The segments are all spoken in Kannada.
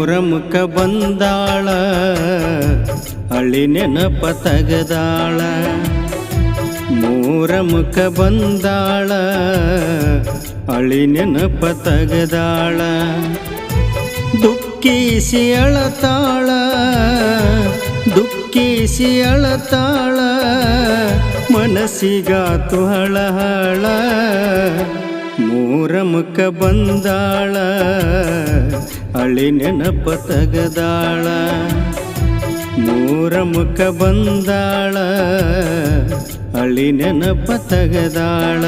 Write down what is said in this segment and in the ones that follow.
ಮೂರ ಮುಖ ಬಂದಾಳ, ಅಳಿ ನೆನಪ ತಗದಾಳ. ಮೂರ ಮುಖ ಬಂದಾಳ, ಅಳಿ ನೆನಪ ತಗದಾಳ. ದುಃಖಿಸಿ ಅಳತಾಳ ದುಃಖಿಸಿ ಅಳತಾಳ, ಮನಸ್ಸಿಗಾತು ಹಳಹಳ. ಮೂರ ಮುಖ ಬಂದಾಳ ಅಳಿ ನೆನಪ ತಗದಾಳ. ಮೂರ ಮುಖ ಬಂದಾಳ ಅಳಿ ನೆನಪ ತಗದಾಳ.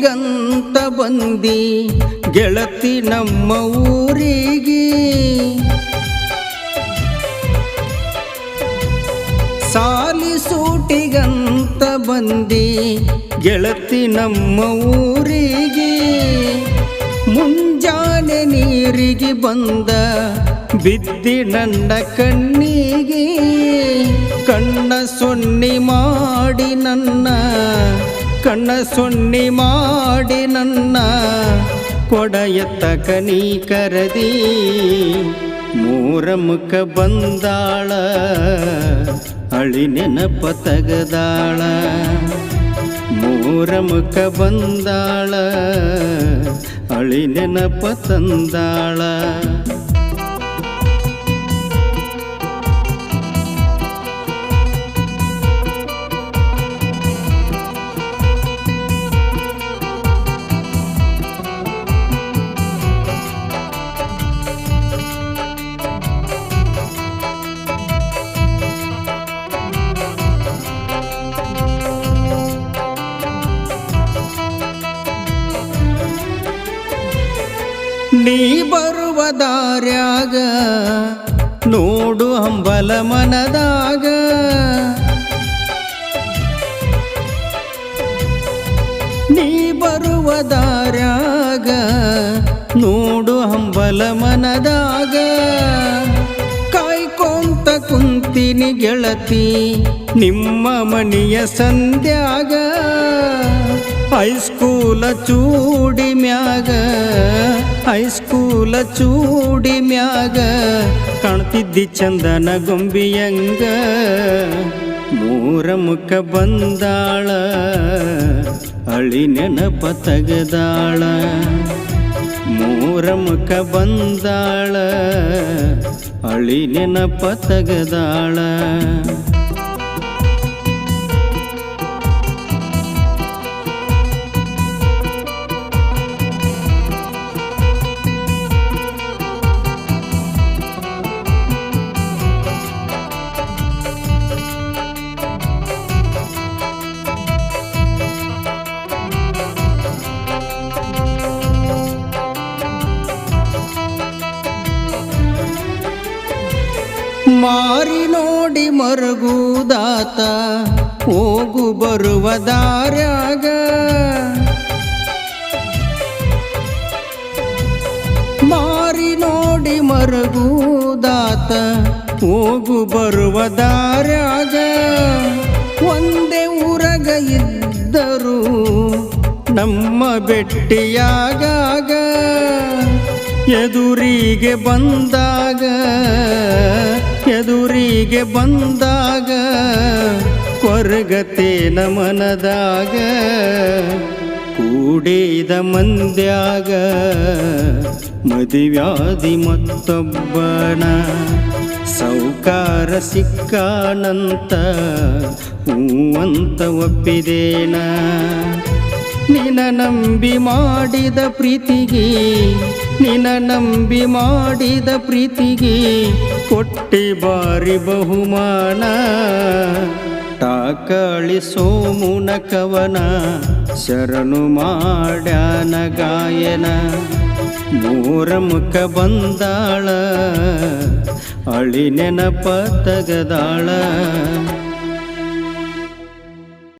ಸೂಟಿಗಂತ ಬಂದಿ, ಗೆಳತಿ ನಮ್ಮ ಊರಿಗೆ. ಸಾಲಿ ಸೂಟಿಗಂತ ಬಂದಿ, ಗೆಳತಿ ನಮ್ಮ ಊರಿಗೆ. ಮುಂಜಾನೆ ನೀರಿಗೆ ಬಂದ, ಬಿದ್ದಿ ನನ್ನ ಕಣ್ಣಿಗೆ. ಕಣ್ಣ ಸೊನ್ನಿ ಮಾಡಿ ನನ್ನ ಕಣ್ಣ ಸೊನ್ನಿ ಮಾಡಿ ನನ್ನ ಕೊಡ ಎತ್ತ ಕನಿ ಕರದಿ ಮೂರ ಮುಖ ಬಂದಾಳ ಅಳಿ ನೆನಪ ತಗದಾಳ ಮೂರ ಮುಖ ಬಂದಾಳ ಅಳಿ ನೆನಪ ತಂದಾಳ ನೀ ಬರುವ ದಾರ್ಯಾಗ, ನೋಡು ಹಂಬಲ ಮನದಾಗ. ನೀ ಬರುವ ದಾರ್ಯಾಗ, ನೋಡು ಹಂಬಲ ಮನದಾಗ. ಕಾಯ್ಕೊಂತ ಕುಂತಿನಿ ಗೆಳತಿ, ನಿಮ್ಮ ಮನೆಯ ಸಂಧ್ಯಾಗ. ಹೈಸ್ಕೂಲ ಚೂಡಿ ಮ್ಯಾಗ ಹೈಸ್ಕೂಲ ಚೂಡಿ ಮ್ಯಾಗ, ಕಾಣ್ತಿದ್ದಿ ಚಂದನ ಗೊಂಬಿಯಂಗ ಮೂರ ಮುಖ ಬಂದಾಳ ಅಳಿ ನೆನಪ ತಗದಾಳ. ಮೂರ ಮುಖ ಬಂದಾಳ ಅಳಿ ನೆನಪ ತಗದಾಳ. ಮಾರಿ ನೋಡಿ ಮರಗುದಾತ, ಹೋಗು ಬರುವ ದಾರ್ಯಾಗ. ಮಾರಿ ನೋಡಿ ಮರಗುದಾತ, ಹೋಗು ಬರುವ ದಾರ್ಯಾಗ. ಒಂದೇ ಊರಗ ಇದ್ದರು ನಮ್ಮ ಬೆಟ್ಟಿಯಾಗಾಗ, ಎದುರಿಗೆ ಬಂದಾಗ ಎದುರಿಗೆ ಬಂದಾಗ ಕೊರಗತೇನ ಮನದಾಗ ಕೂಡಿದ ಮಂದ್ಯಾಗ ಮದಿವ್ಯಾಧಿ ಮತ್ತೊಬ್ಬಣ ಸೌಕಾರ ಸಿಕ್ಕಾನಂತ ಹೂವಂತ ಒಪ್ಪಿದೇನ. ನಿನ ನಂಬಿ ಮಾಡಿದ ಪ್ರೀತಿಗೆ ನಿನ ನಂಬಿ ಮಾಡಿದ ಪ್ರೀತಿಗೆ ಕೊಟ್ಟಿ ಬಾರಿ ಬಹುಮಾನ. ಟಾಕಳಿ ಸೋಮುನ ಕವನ ಶರಣು ಮಾಡ್ಯಾನ ಗಾಯನ. ಮೂರ ಮುಖ ಬಂದಾಳ, ಅಳಿ ನೆನಪ ತಗದಾಳ